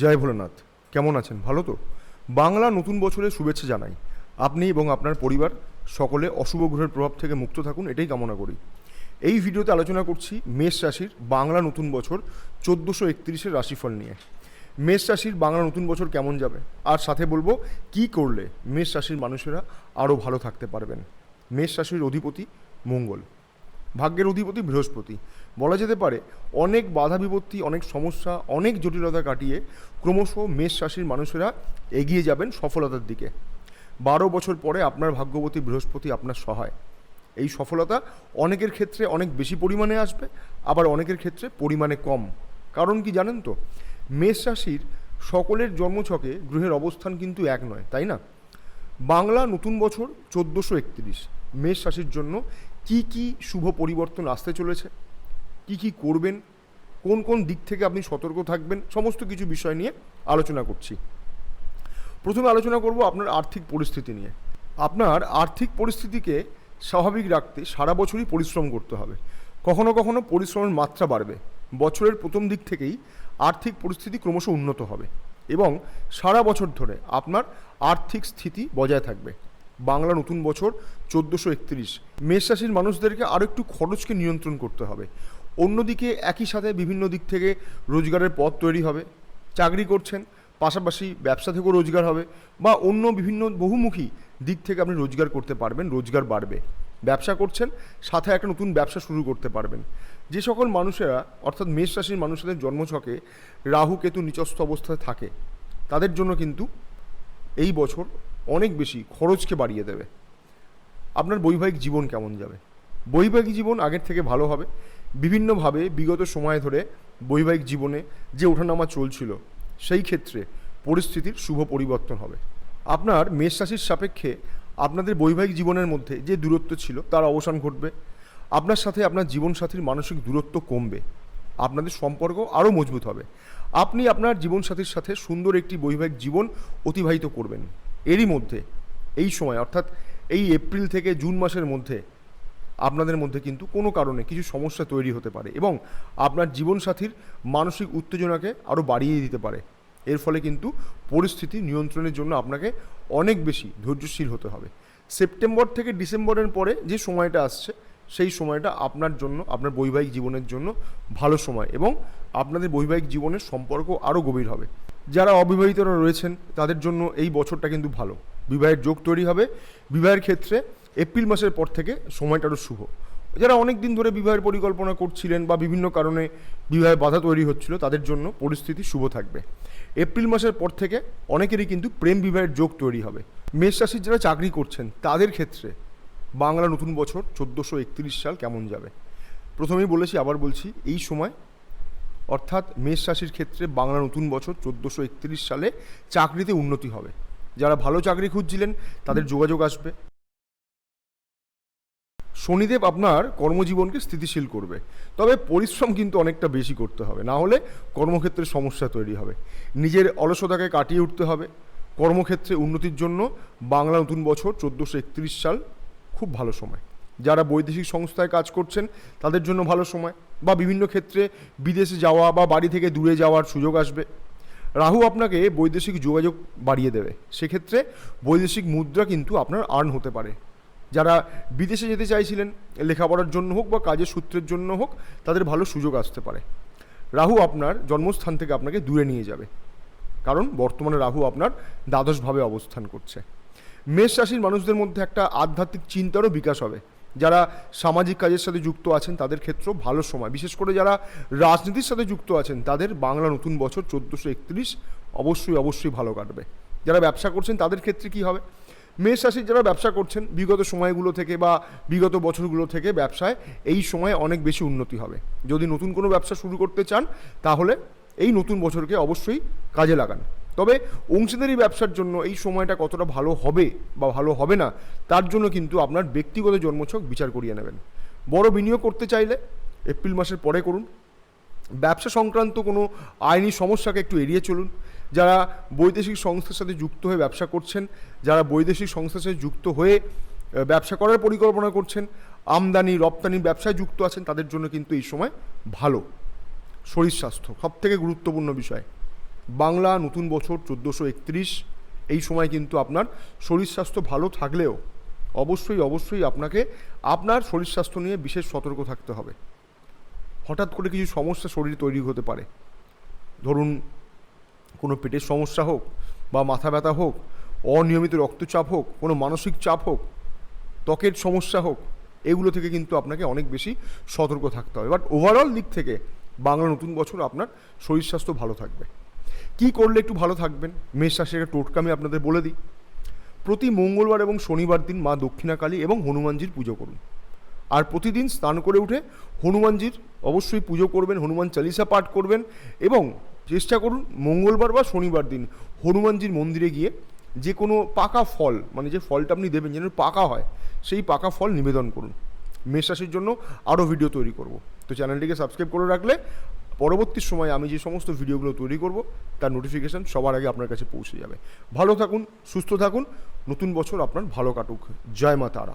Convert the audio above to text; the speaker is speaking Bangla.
জয় ভোলেনাথ। কেমন আছেন? ভালো তো? বাংলা নতুন বছরের শুভেচ্ছা জানাই। আপনি এবং আপনার পরিবার সকলে অশুভ গ্রহের প্রভাব থেকে মুক্ত থাকুন, এটাই কামনা করি। এই ভিডিওতে আলোচনা করছি মেষ রাশির বাংলা নতুন বছর চোদ্দোশো একত্রিশের রাশিফল নিয়ে। মেষ রাশির বাংলা নতুন বছর কেমন যাবে? আর সাথে বলব, কি করলে মেষ রাশির মানুষেরা আরও ভালো থাকতে পারবেন? মেষ রাশির অধিপতি মঙ্গল। ভাগ্যের অধিপতি বৃহস্পতি। বলা যেতে পারে, অনেক বাধা বিপত্তি, অনেক সমস্যা, অনেক জটিলতা কাটিয়ে ক্রমশ মেষ রাশির মানুষেরা এগিয়ে যাবেন সফলতার দিকে। বারো বছর পরে আপনার ভাগ্যবতী বৃহস্পতি আপনার সহায়। এই সফলতা অনেকের ক্ষেত্রে অনেক বেশি পরিমাণে আসবে, আবার অনেকের ক্ষেত্রে পরিমাণে কম। কারণ কি জানেন তো? মেষ রাশির সকলের জন্মছকে গ্রহের অবস্থান কিন্তু এক নয়, তাই না? বাংলা নতুন বছর চোদ্দোশো একত্রিশ। মেষ রাশির জন্য কি কি শুভ পরিবর্তন আসতে চলেছে? কি কি করবেন? কোন কোন দিক থেকে আপনি সতর্ক থাকবেন? সমস্ত কিছু বিষয় নিয়ে আলোচনা করছি। প্রথমে আলোচনা করব আপনার আর্থিক পরিস্থিতি নিয়ে। আপনার আর্থিক পরিস্থিতিকে স্বাভাবিক রাখতে সারা বছরই পরিশ্রম করতে হবে। কখনো কখনো পরিশ্রমের মাত্রা বাড়বে। বছরের প্রথম দিক থেকেই আর্থিক পরিস্থিতি ক্রমশ উন্নত হবে এবং সারা বছর ধরে আপনার আর্থিক স্থিতি বজায় থাকবে। বাংলা নতুন বছর চোদ্দোশো একত্রিশ। মেষ রাশির মানুষদেরকে আরও একটু খরচকে নিয়ন্ত্রণ করতে হবে। অন্যদিকে একই সাথে বিভিন্ন দিক থেকে রোজগারের পথ তৈরি হবে। চাকরি করছেন, পাশাপাশি ব্যবসা থেকেও রোজগার হবে বা অন্য বিভিন্ন বহুমুখী দিক থেকে আপনি রোজগার করতে পারবেন, রোজগার বাড়বে। ব্যবসা করছেন, সাথে একটা নতুন ব্যবসা শুরু করতে পারবেন। যে সকল মানুষেরা, অর্থাৎ মেষ রাশির মানুষদের জন্মছকে রাহু, কেতু, নিচস্থ অবস্থায় থাকে, তাদের জন্য কিন্তু এই বছর অনেক বেশি খরচকে বাড়িয়ে দেবে। আপনার বৈবাহিক জীবন কেমন যাবে? বৈবাহিক জীবন আগের থেকে ভালো হবে। বিভিন্নভাবে বিগত সময় ধরে বৈবাহিক জীবনে যে ওঠানামা চলছিল, সেই ক্ষেত্রে পরিস্থিতির শুভ পরিবর্তন হবে। আপনার মেষ রাশির সাপেক্ষে আপনাদের বৈবাহিক জীবনের মধ্যে যে দূরত্ব ছিল, তার অবসান ঘটবে। আপনার সাথে আপনার জীবনসাথীর মানসিক দূরত্ব কমবে। আপনাদের সম্পর্ক আরও মজবুত হবে। আপনি আপনার জীবনসাথীর সাথে সুন্দর একটি বৈবাহিক জীবন অতিবাহিত করবেন। এরই মধ্যে, এই সময়, অর্থাৎ এই এপ্রিল থেকে জুন মাসের মধ্যে আপনাদের মধ্যে কিন্তু কোনো কারণে কিছু সমস্যা তৈরি হতে পারে এবং আপনার জীবনসাথীর মানসিক উত্তেজনাকে আরও বাড়িয়ে দিতে পারে। এর ফলে কিন্তু পরিস্থিতি নিয়ন্ত্রণের জন্য আপনাকে অনেক বেশি ধৈর্যশীল হতে হবে। সেপ্টেম্বর থেকে ডিসেম্বরের পরে যে সময়টা আসছে, সেই সময়টা আপনার জন্য, আপনার বৈবাহিক জীবনের জন্য ভালো সময় এবং আপনাদের বৈবাহিক জীবনের সম্পর্ক আরও গভীর হবে। যারা অবিবাহিতরা রয়েছেন, তাদের জন্য এই বছরটা কিন্তু ভালো। বিবাহের যোগ তৈরি হবে। বিবাহের ক্ষেত্রে এপ্রিল মাসের পর থেকে সময়টা আরও শুভ। যারা অনেক দিন ধরে বিবাহের পরিকল্পনা করছিলেন বা বিভিন্ন কারণে বিবাহে বাধা তৈরি হচ্ছিল, তাদের জন্য পরিস্থিতি শুভ থাকবে। এপ্রিল মাসের পর থেকে অনেকেরই কিন্তু প্রেম বিবাহের যোগ তৈরি হবে। মেষ রাশির যারা চাকরি করছেন, তাদের ক্ষেত্রে বাংলা নতুন বছর চোদ্দোশো সাল কেমন যাবে? প্রথমেই বলেছি, আবার বলছি, এই সময় অর্থাৎ মেষ রাশির ক্ষেত্রে বাংলা নতুন বছর চোদ্দোশো একত্রিশ সালে চাকরিতে উন্নতি হবে। যারা ভালো চাকরি খুঁজছিলেন, তাদের যোগাযোগ আসবে। শনিদেব আপনার কর্মজীবনকে স্থিতিশীল করবে। তবে পরিশ্রম কিন্তু অনেকটা বেশি করতে হবে। না হলে কর্মক্ষেত্রে সমস্যা তৈরি হবে। নিজের অলসতাকে কাটিয়ে উঠতে হবে। কর্মক্ষেত্রে উন্নতির জন্য বাংলা নতুন বছর চোদ্দোশো একত্রিশ সাল খুব ভালো সময়। যারা বৈদেশিক সংস্থায় কাজ করছেন, তাদের জন্য ভালো সময় বা বিভিন্ন ক্ষেত্রে বিদেশে যাওয়া বা বাড়ি থেকে দূরে যাওয়ার সুযোগ আসবে। রাহু আপনাকে বৈদেশিক যোগাযোগ বাড়িয়ে দেবে। সেক্ষেত্রে বৈদেশিক মুদ্রা কিন্তু আপনার আর্ন হতে পারে। যারা বিদেশে যেতে চাইছিলেন, লেখাপড়ার জন্য হোক বা কাজের সূত্রের জন্য হোক, তাদের ভালো সুযোগ আসতে পারে। রাহু আপনার জন্মস্থান থেকে আপনাকে দূরে নিয়ে যাবে। কারণ বর্তমানে রাহু আপনার দ্বাদশভাবে অবস্থান করছে। মেষ রাশির মানুষদের মধ্যে একটা আধ্যাত্মিক চিন্তারও বিকাশ হবে। যারা সামাজিক কাজের সাথে যুক্ত আছেন, তাদের ক্ষেত্রেও ভালো সময়। বিশেষ করে যারা রাজনীতির সাথে যুক্ত আছেন, তাদের বাংলা নতুন বছর চোদ্দোশো একত্রিশ অবশ্যই অবশ্যই ভালো কাটবে। যারা ব্যবসা করছেন, তাদের ক্ষেত্রে কি হবে? মেষ রাশির যারা ব্যবসা করছেন, বিগত সময়গুলো থেকে বা বিগত বছরগুলো থেকে ব্যবসায় এই সময় অনেক বেশি উন্নতি হবে। যদি নতুন কোনো ব্যবসা শুরু করতে চান, তাহলে এই নতুন বছরকে অবশ্যই কাজে লাগান। তবে অংশীদারি ব্যবসার জন্য এই সময়টা কতটা ভালো হবে বা ভালো হবে না, তার জন্য কিন্তু আপনার ব্যক্তিগত জন্মছক বিচার করিয়ে নেবেন। বড় বিনিয়োগ করতে চাইলে এপ্রিল মাসের পরে করুন। ব্যবসা সংক্রান্ত কোনো আইনি সমস্যাকে একটু এড়িয়ে চলুন। যারা বৈদেশিক সংস্থার সাথে যুক্ত হয়ে ব্যবসা করছেন, যারা বৈদেশিক সংস্থার সাথে যুক্ত হয়ে ব্যবসা করার পরিকল্পনা করছেন, আমদানি, রপ্তানি ব্যবসায় যুক্ত আছেন, তাদের জন্য কিন্তু এই সময় ভালো। শরীর স্বাস্থ্য সব থেকে গুরুত্বপূর্ণ বিষয়। বাংলা নতুন বছর চোদ্দোশো একত্রিশ, এই সময় কিন্তু আপনার শরীর স্বাস্থ্য ভালো থাকলেও অবশ্যই অবশ্যই আপনাকে, আপনার শরীর স্বাস্থ্য নিয়ে বিশেষ সতর্ক থাকতে হবে। হঠাৎ করে কিছু সমস্যা শরীরে তৈরি হতে পারে। ধরুন, কোনো পেটের সমস্যা হোক বা মাথা ব্যথা হোক, অনিয়মিত রক্তচাপ হোক, কোনো মানসিক চাপ হোক, ত্বকের সমস্যা হোক, এগুলো থেকে কিন্তু আপনাকে অনেক বেশি সতর্ক থাকতে হবে। বাট ওভারঅল দিক থেকে বাংলা নতুন বছর আপনার শরীর স্বাস্থ্য ভালো থাকবে। কি করলে একটু ভালো থাকবেন? মেষ রাশির একটা টোটকা আমি আপনাদের বলে দিই। প্রতি মঙ্গলবার এবং শনিবার দিন মা দক্ষিণাকালী এবং হনুমানজির পুজো করুন। আর প্রতিদিন স্নান করে উঠে হনুমানজির অবশ্যই পুজো করবেন, হনুমান চালিসা পাঠ করবেন এবং চেষ্টা করুন মঙ্গলবার বা শনিবার দিন হনুমানজির মন্দিরে গিয়ে যে কোনো পাকা ফল মানে যে ফলটা আপনি দেবেন, যেন পাকা হয়, সেই পাকা ফল নিবেদন করুন। মেষ রাশির জন্য আরও ভিডিও তৈরি করব। তো চ্যানেলটিকে সাবস্ক্রাইব করে রাখলে পরবর্তী সময়ে আমি যে সমস্ত ভিডিওগুলো তৈরি করব, তার নোটিফিকেশান সবার আগে আপনার কাছে পৌঁছে যাবে। ভালো থাকুন, সুস্থ থাকুন, নতুন বছর আপনার ভালো কাটুক। জয় মা তারা।